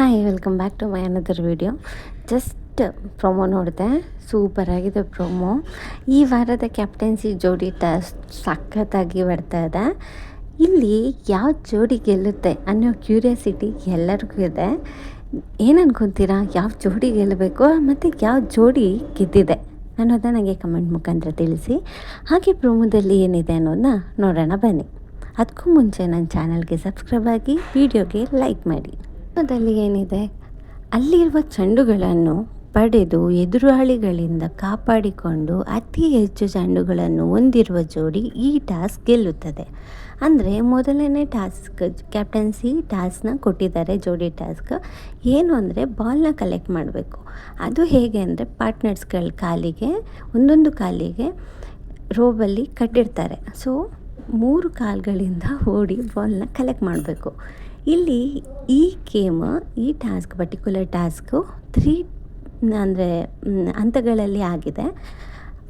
Hi welcome back to my another video just promo ನೋಡಿದೆ. ಸೂಪರಾಗಿದೆ promo ಈ ವಾರದ ಕ್ಯಾಪ್ಟನ್ಸಿ ಜೋಡಿ ಟೆಸ್ಟ್ ಸಖತ್ತಾಗಿ ಬರ್ತಾ ಇದೆ. ಇಲ್ಲಿ ಯಾವ ಜೋಡಿ ಗೆಲ್ಲುತ್ತೆ ಅನ್ನೋ ಕ್ಯೂರಿಯಾಸಿಟಿ ಎಲ್ಲರಿಗೂ ಇದೆ. ಏನು ಯಾವ ಜೋಡಿ ಗೆಲ್ಲಬೇಕು? ಮತ್ತು ಯಾವ ಜೋಡಿ ಗೆದ್ದಿದೆ ಅನ್ನೋದನ್ನ ನನಗೆ ಕಮೆಂಟ್ ಮುಖಾಂತರ ತಿಳಿಸಿ. ಹಾಗೆ ಪ್ರೊಮೋದಲ್ಲಿ ಏನಿದೆ ಅನ್ನೋದನ್ನ ನೋಡೋಣ ಬನ್ನಿ. ಅದಕ್ಕೂ ಮುಂಚೆ ನನ್ನ ಚಾನಲ್ಗೆ ಸಬ್ಸ್ಕ್ರೈಬ್ ಆಗಿ ವಿಡಿಯೋಗೆ ಲೈಕ್ ಮಾಡಿ. ಅದರಲ್ಲಿ ಏನಿದೆ? ಅಲ್ಲಿರುವ ಚೆಂಡುಗಳನ್ನು ಪಡೆದು ಎದುರಾಳಿಗಳಿಂದ ಕಾಪಾಡಿಕೊಂಡು ಅತಿ ಹೆಚ್ಚು ಚೆಂಡುಗಳನ್ನು ಹೊಂದಿರುವ ಜೋಡಿ ಈ ಟಾಸ್ಕ್ ಗೆಲ್ಲುತ್ತದೆ. ಅಂದರೆ ಮೊದಲನೇ ಟಾಸ್ಕ್ ಕ್ಯಾಪ್ಟನ್ಸಿ ಟಾಸ್ಕ್ನ ಕೊಟ್ಟಿದ್ದಾರೆ ಜೋಡಿ ಟಾಸ್ಕ್. ಏನು ಅಂದರೆ ಬಾಲ್ನ ಕಲೆಕ್ಟ್ ಮಾಡಬೇಕು. ಅದು ಹೇಗೆ ಅಂದರೆ ಪಾರ್ಟ್ನರ್ಸ್ಗಳ ಕಾಲಿಗೆ, ಒಂದೊಂದು ಕಾಲಿಗೆ ರೋಬಲ್ಲಿ ಕಟ್ಟಿರ್ತಾರೆ. ಸೊ ಮೂರು ಕಾಲುಗಳಿಂದ ಓಡಿ ಬಾಲ್ನ ಕಲೆಕ್ಟ್ ಮಾಡಬೇಕು. ಇಲ್ಲಿ ಈ ಗೇಮ್, ಈ ಟಾಸ್ಕ್ ಪರ್ಟಿಕ್ಯುಲರ್ ಟಾಸ್ಕು ತ್ರೀ ಅಂದರೆ ಹಂತಗಳಲ್ಲಿ ಆಗಿದೆ.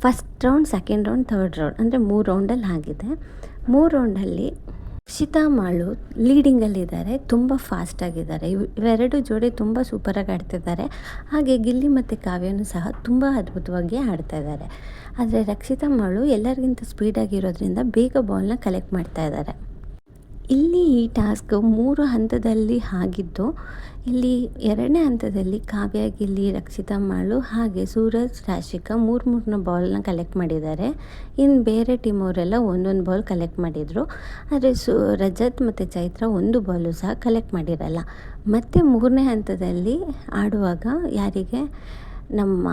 First round second round third round ಅಂದರೆ ಮೂರು ರೌಂಡಲ್ಲಿ ಆಗಿದೆ. ಮೂರು ರೌಂಡಲ್ಲಿ ರಕ್ಷಿತಾ ಮಾಳು ಲೀಡಿಂಗಲ್ಲಿದ್ದಾರೆ ತುಂಬ ಫಾಸ್ಟಾಗಿದ್ದಾರೆ ಇವ್, ಇವೆರಡು ಜೋಡಿ ತುಂಬ ಸೂಪರಾಗಿ ಆಡ್ತಿದ್ದಾರೆ. ಹಾಗೆ ಗಿಲ್ಲಿ ಮತ್ತು ಕಾವ್ಯನೂ ಸಹ ತುಂಬ ಅದ್ಭುತವಾಗಿ ಆಡ್ತಾ ಇದ್ದಾರೆ. ಆದರೆ ರಕ್ಷಿತಾ ಮಾಳು ಎಲ್ಲರಿಗಿಂತ ಸ್ಪೀಡಾಗಿರೋದ್ರಿಂದ ಬೇಗ ಬಾಲ್ನ ಕಲೆಕ್ಟ್ ಮಾಡ್ತಾ ಇದ್ದಾರೆ. ಇಲ್ಲಿ ಈ ಟಾಸ್ಕ್ ಮೂರು ಹಂತದಲ್ಲಿ ಆಗಿದ್ದು, ಇಲ್ಲಿ ಎರಡನೇ ಹಂತದಲ್ಲಿ ಕಾವ್ಯ, ಗಿಲ್ಲಿ, ರಕ್ಷಿತಾ, ಮಾಳು ಹಾಗೆ ಸೂರಜ್, ರಾಶಿಕಾ ಮೂರು ಮೂರನ್ನ ಬಾಲ್ನ ಕಲೆಕ್ಟ್ ಮಾಡಿದ್ದಾರೆ. ಇನ್ನು ಬೇರೆ ಟೀಮ್ ಅವರೆಲ್ಲ ಒಂದೊಂದು ಬಾಲ್ ಕಲೆಕ್ಟ್ ಮಾಡಿದರು. ಆದರೆ ಸು, ರಜತ್ ಮತ್ತು ಚೈತ್ರ ಒಂದು ಬಾಲು ಸಹ ಕಲೆಕ್ಟ್ ಮಾಡಿರಲ್ಲ. ಮತ್ತು ಮೂರನೇ ಹಂತದಲ್ಲಿ ಆಡುವಾಗ ಯಾರಿಗೆ? ನಮ್ಮ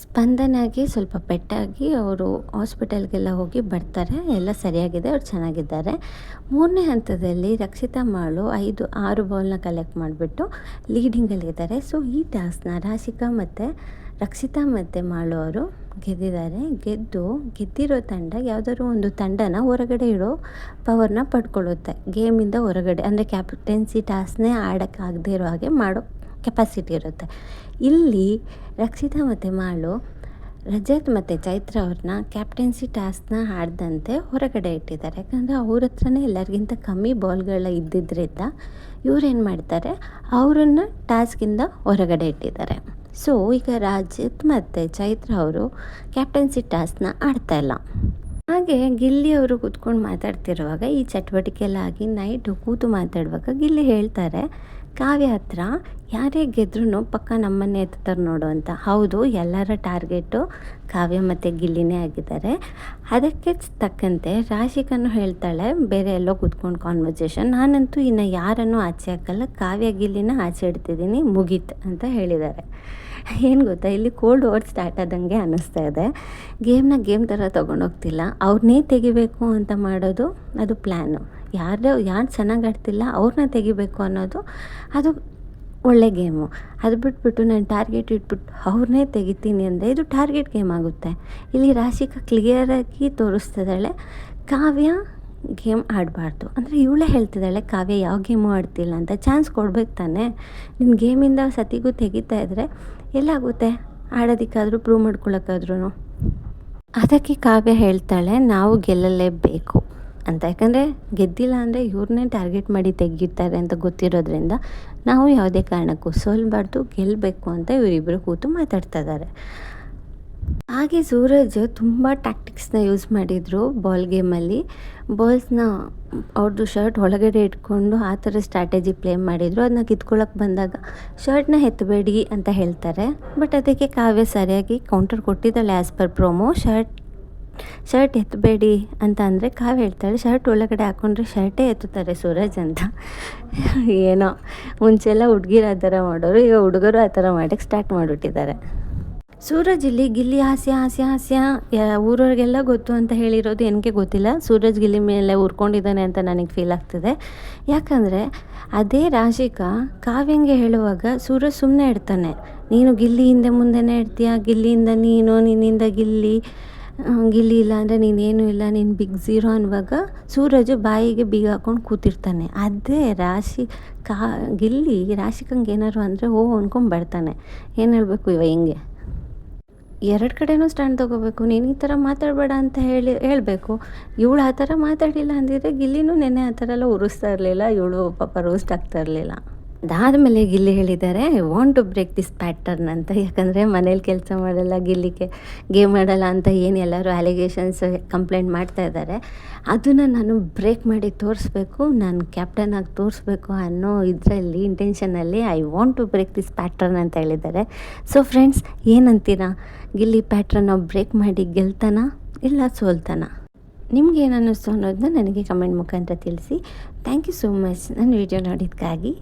ಸ್ಪಂದನಾಗಿ ಸ್ವಲ್ಪ ಪೆಟ್ಟಾಗಿ ಅವರು ಹಾಸ್ಪಿಟಲ್ಗೆಲ್ಲ ಹೋಗಿ ಬರ್ತಾರೆ. ಎಲ್ಲ ಸರಿಯಾಗಿದೆ, ಅವ್ರು ಚೆನ್ನಾಗಿದ್ದಾರೆ. ಮೂರನೇ ಹಂತದಲ್ಲಿ ರಕ್ಷಿತಾ ಮಾಳು ಐದು, ಆರು ಬಾಲ್ನ ಕಲೆಕ್ಟ್ ಮಾಡಿಬಿಟ್ಟು ಲೀಡಿಂಗಲ್ಲಿದ್ದಾರೆ ಸೊ ಈ ಟಾಸ್ಕ್ನ ರಾಶಿಕಾ ಮತ್ತು ರಕ್ಷಿತಾ ಮತ್ತು ಮಾಳು ಅವರು ಗೆದ್ದಿದ್ದಾರೆ. ಗೆದ್ದು, ಗೆದ್ದಿರೋ ತಂಡ ಯಾವುದಾದ್ರು ಒಂದು ತಂಡನ ಹೊರಗಡೆ ಇಡೋ ಪವರ್ನ ಪಡ್ಕೊಳ್ಳುತ್ತೆ. ಗೇಮಿಂದ ಹೊರಗಡೆ, ಅಂದರೆ ಕ್ಯಾಪ್ಟೆನ್ಸಿ ಟಾಸ್ನೇ ಆಡೋಕ್ಕಾಗದೇ ಇರೋ ಹಾಗೆ ಮಾಡೋ ಕೆಪಾಸಿಟಿ ಇರುತ್ತೆ. ಇಲ್ಲಿ ರಕ್ಷಿತಾ ಮತ್ತು ಮಾಳು, ರಜತ್ ಮತ್ತು ಚೈತ್ರ ಅವ್ರನ್ನ ಕ್ಯಾಪ್ಟನ್ಸಿ ಟಾಸ್ಕ್ನ ಆಡ್ದಂತೆ ಹೊರಗಡೆ ಇಟ್ಟಿದ್ದಾರೆ. ಯಾಕಂದರೆ ಅವ್ರ ಹತ್ರನೇ ಎಲ್ಲರಿಗಿಂತ ಕಮ್ಮಿ ಬಾಲ್ಗಳ ಇದ್ದಿದ್ದರಿಂದ ಇವ್ರೇನು ಮಾಡ್ತಾರೆ? ಅವರನ್ನು ಟಾಸ್ಕಿಂದ ಹೊರಗಡೆ ಇಟ್ಟಿದ್ದಾರೆ. ಸೊ ಈಗ ರಾಜತ್ ಮತ್ತು ಚೈತ್ರ ಅವರು ಕ್ಯಾಪ್ಟನ್ಸಿ ಟಾಸ್ಕ್ನ ಆಡ್ತಾಯಿಲ್ಲ ಹಾಗೆ ಗಿಲ್ಲಿ ಅವರು ಕೂತ್ಕೊಂಡು ಮಾತಾಡ್ತಿರುವಾಗ ಈ ಚಟುವಟಿಕೆ ಎಲ್ಲ ಆಗಿ ನೈಟು ಕೂತು ಮಾತಾಡುವಾಗ ಗಿಲ್ಲಿ ಹೇಳ್ತಾರೆ ಕಾವ್ಯ ಹತ್ರ ಯಾರೇ ಗೆದ್ರೂ ಪಕ್ಕ ನಮ್ಮನ್ನೇ ಎತ್ತಾರೆ ನೋಡು ಅಂತ. ಹೌದು, ಎಲ್ಲರ ಟಾರ್ಗೆಟು ಕಾವ್ಯ ಮತ್ತು ಗಿಲ್ಲಿನೇ ಆಗಿದ್ದಾರೆ. ಅದಕ್ಕೆ ತಕ್ಕಂತೆ ರಾಶಿಕನು ಹೇಳ್ತಾಳೆ, ಬೇರೆ ಎಲ್ಲೋ ಕೂತ್ಕೊಂಡು ಕಾನ್ವರ್ಸೇಷನ್ ನಾನಂತೂ ಇನ್ನು ಯಾರನ್ನು ಆಚೆ ಹಾಕಲ್ಲ, ಕಾವ್ಯ ಗಿಲ್ಲಿನ ಆಚೆ ಇಡ್ತಿದ್ದೀನಿ, ಮುಗೀತು ಅಂತ ಹೇಳಿದ್ದಾರೆ. ಏನು ಗೊತ್ತಾ, ಇಲ್ಲಿ ಕೋಲ್ಡ್ ಓವರ್ ಸ್ಟಾರ್ಟ್ ಆದಂಗೆ ಅನ್ನಿಸ್ತಾ ಇದೆ. ಗೇಮ್ನ ಗೇಮ್ ಥರ ತೊಗೊಂಡೋಗ್ತಿಲ್ಲ. ಅವ್ರನ್ನೇ ತೆಗಿಬೇಕು ಅಂತ ಮಾಡೋದು ಅದು ಪ್ಲ್ಯಾನು ಯಾರು ಯಾರು ಚೆನ್ನಾಗಿ ಆಡ್ತಿಲ್ಲ ಅವ್ರನ್ನ ತೆಗಿಬೇಕು ಅನ್ನೋದು ಅದು ಒಳ್ಳೆ ಗೇಮು. ಅದು ಬಿಟ್ಬಿಟ್ಟು ನಾನು ಟಾರ್ಗೆಟ್ ಇಟ್ಬಿಟ್ಟು ಅವ್ರನ್ನೇ ತೆಗಿತೀನಿ ಅಂದರೆ ಇದು ಟಾರ್ಗೆಟ್ ಗೇಮ್ ಆಗುತ್ತೆ. ಇಲ್ಲಿ ರಾಶಿಕಾ ಕ್ಲಿಯರಾಗಿ ತೋರಿಸ್ತಿದ್ದಾಳೆ, ಕಾವ್ಯ ಗೇಮ್ ಆಡಬಾರ್ದು. ಅಂದರೆ ಇವಳೇ ಹೇಳ್ತಿದ್ದಾಳೆ, ಕಾವ್ಯ ಯಾವ ಗೇಮು ಆಡ್ತಿಲ್ಲ ಅಂತ. ಚಾನ್ಸ್ ಕೊಡ್ಬೇಕು ತಾನೆ. ನಿನ್ನ ಗೇಮಿಂದ ಸತಿಗೂ ತೆಗಿತಾ ಇದ್ದರೆ ಎಲ್ಲಾಗುತ್ತೆ. ಆಡೋದಕ್ಕಾದರೂ ಪ್ರೂವ್ ಮಾಡ್ಕೊಳಕ್ಕಾದ್ರೂ ಅದಕ್ಕೆ ಕಾವ್ಯ ಹೇಳ್ತಾಳೆ, ನಾವು ಗೆಲ್ಲಲೇಬೇಕು. ಅಂತ. ಯಾಕಂದರೆ ಗೆದ್ದಿಲ್ಲ ಅಂದರೆ ಇವ್ರನ್ನೇ ಟಾರ್ಗೆಟ್ ಮಾಡಿ ತೆಗಿತಾರೆ ಅಂತ ಗೊತ್ತಿರೋದ್ರಿಂದ ನಾವು ಯಾವುದೇ ಕಾರಣಕ್ಕೂ ಸೋಲ್ಬಾರ್ದು ಗೆಲ್ಲಬೇಕು ಅಂತ ಇವರಿಬ್ಬರು ಕೂತು ಮಾತಾಡ್ತಾ ಇದ್ದಾರೆ. ಹಾಗೆ ಸೂರಜ್ ತುಂಬ ಟ್ಯಾಕ್ಟಿಕ್ಸ್ನ ಯೂಸ್ ಮಾಡಿದರು ಬಾಲ್ ಗೇಮಲ್ಲಿ ಬಾಲ್ಸ್ನ ಅವ್ರದ್ದು ಶರ್ಟ್ ಒಳಗಡೆ ಇಟ್ಕೊಂಡು ಆ ಥರ ಸ್ಟ್ರಾಟಜಿ ಪ್ಲೇ ಮಾಡಿದರು. ಅದನ್ನ ಕಿತ್ಕೊಳ್ಳೋಕೆ ಬಂದಾಗ ಶರ್ಟ್ನ ಎತ್ತಬೇಡಿ ಅಂತ ಹೇಳ್ತಾರೆ. ಬಟ್ ಅದಕ್ಕೆ ಕಾವ್ಯ ಸರಿಯಾಗಿ counter ಕೊಟ್ಟಿದ್ದಾಳೆ as per promo shirt shirt ಎತ್ತಬೇಡಿ ಅಂತ ಅಂದರೆ ಕಾವ್ಯ ಹೇಳ್ತಾಳೆ, ಶರ್ಟ್ ಒಳಗಡೆ ಹಾಕ್ಕೊಂಡ್ರೆ ಶರ್ಟೇ ಎತ್ತುತ್ತಾರೆ ಸೂರಜ್ ಅಂತ. ಏನೋ ಮುಂಚೆಲ್ಲ ಹುಡುಗಿರು ಆ ಥರ ಮಾಡೋರು, ಈಗ ಹುಡುಗರು ಆ ಥರ ಮಾಡೋಕ್ಕೆ ಸ್ಟಾರ್ಟ್ ಮಾಡಿಬಿಟ್ಟಿದ್ದಾರೆ. ಸೂರಜ್ ಇಲ್ಲಿ ಗಿಲ್ಲಿ ಹಾಸ್ಯ ಹಾಸ್ಯ ಹಾಸ್ಯ ಊರವ್ರಿಗೆಲ್ಲ ಗೊತ್ತು ಅಂತ ಹೇಳಿರೋದು ಏನಕ್ಕೆ ಗೊತ್ತಿಲ್ಲ. ಸೂರಜ್ ಗಿಲ್ಲಿ ಮೇಲೆ ಉರ್ಕೊಂಡಿದ್ದಾನೆ ಅಂತ ನನಗೆ ಫೀಲ್ ಆಗ್ತಿದೆ. ಯಾಕಂದರೆ ಅದೇ ರಾಶಿಕಾ ಕಾವ್ಯಂಗೆ ಹೇಳುವಾಗ, ಸೂರಜ್ ಸುಮ್ಮನೆ ಇಡ್ತಾನೆ ನೀನು ಗಿಲ್ಲಿ ಹಿಂದೆ ಮುಂದೆನೇ ಇಡ್ತೀಯ ಗಿಲ್ಲಿಯಿಂದ ನೀನು, ನಿನ್ನಿಂದ ಗಿಲ್ಲಿ? ಗಿಲ್ಲಿ ಇಲ್ಲ ಅಂದರೆ ನೀನೇನು ಇಲ್ಲ, ನೀನು ಬಿಗ್ ಝೀರೋ ಅನ್ನುವಾಗ ಸೂರಜು ಬಾಯಿಗೆ ಬೀಗ ಹಾಕೊಂಡು ಕೂತಿರ್ತಾನೆ. ಅದೇ ರಾಶಿ ಕಾ, ಗಿಲ್ಲಿ ರಾಶಿಕಂಗೆ ಏನಾರು ಅಂದರೆ ಓ ಅನ್ಕೊಂಡು ಬರ್ತಾನೆ ಏನು ಹೇಳಬೇಕು ಇವ ಹಿಂಗೆ? ಎರಡು ಕಡೆನೂ ಸ್ಟ್ಯಾಂಡ್ ತೊಗೋಬೇಕು. ನೀನು ಈ ಥರ ಮಾತಾಡಬೇಡ ಅಂತ ಹೇಳಿ, ಹೇಳಬೇಕು. ಇವಳು ಆ ಥರ ಮಾತಾಡಿಲ್ಲ ಅಂದಿದ್ರೆ ಗಿಲ್ಲಿನೂ ನೆನ್ನೆ ಆ ಥರ ಎಲ್ಲ ಉರಿಸ್ತಾ ಇರಲಿಲ್ಲ, ಇವಳು ಪಾಪ ರೋಸ್ಟ್ ಆಗ್ತಾ ಇರಲಿಲ್ಲ. ಅದಾದಮೇಲೆ ಗಿಲ್ಲಿ ಹೇಳಿದ್ದಾರೆ want to break this pattern ಅಂತ. ಯಾಕಂದರೆ ಮನೇಲಿ ಕೆಲಸ ಮಾಡಲ್ಲ, ಗಿಲ್ಲಿಗೆ ಗೇಮ್ ಮಾಡಲ್ಲ ಅಂತ ಏನು ಎಲ್ಲರೂ ಅಲಿಗೇಷನ್ಸ್ ಕಂಪ್ಲೇಂಟ್ ಮಾಡ್ತಾ ಇದ್ದಾರೆ. ಅದನ್ನು ನಾನು ಬ್ರೇಕ್ ಮಾಡಿ ತೋರಿಸ್ಬೇಕು, ನಾನು ಕ್ಯಾಪ್ಟನ್ ಆಗಿ ತೋರಿಸ್ಬೇಕು ಅನ್ನೋ ಇದರಲ್ಲಿ ಇಂಟೆನ್ಷನಲ್ಲಿ I want to break this pattern ಅಂತ ಹೇಳಿದ್ದಾರೆ. ಸೊ ಫ್ರೆಂಡ್ಸ್ ಏನಂತೀರಾ? ಗಿಲ್ಲಿ ಪ್ಯಾಟ್ರನ್ನ ಬ್ರೇಕ್ ಮಾಡಿ ಗೆಲ್ತಾನ ಇಲ್ಲ ಸೋಲ್ತಾನ? ನಿಮ್ಗೆ ಅನ್ನಿಸ್ತು ಅನ್ನೋದನ್ನ ನನಗೆ ಕಮೆಂಟ್ ಮುಖಾಂತರ ತಿಳಿಸಿ. ಥ್ಯಾಂಕ್ ಯು ಸೋ ಮಚ್ ನನ್ನ ವಿಡಿಯೋ ನೋಡಿದ್ದಕ್ಕಾಗಿ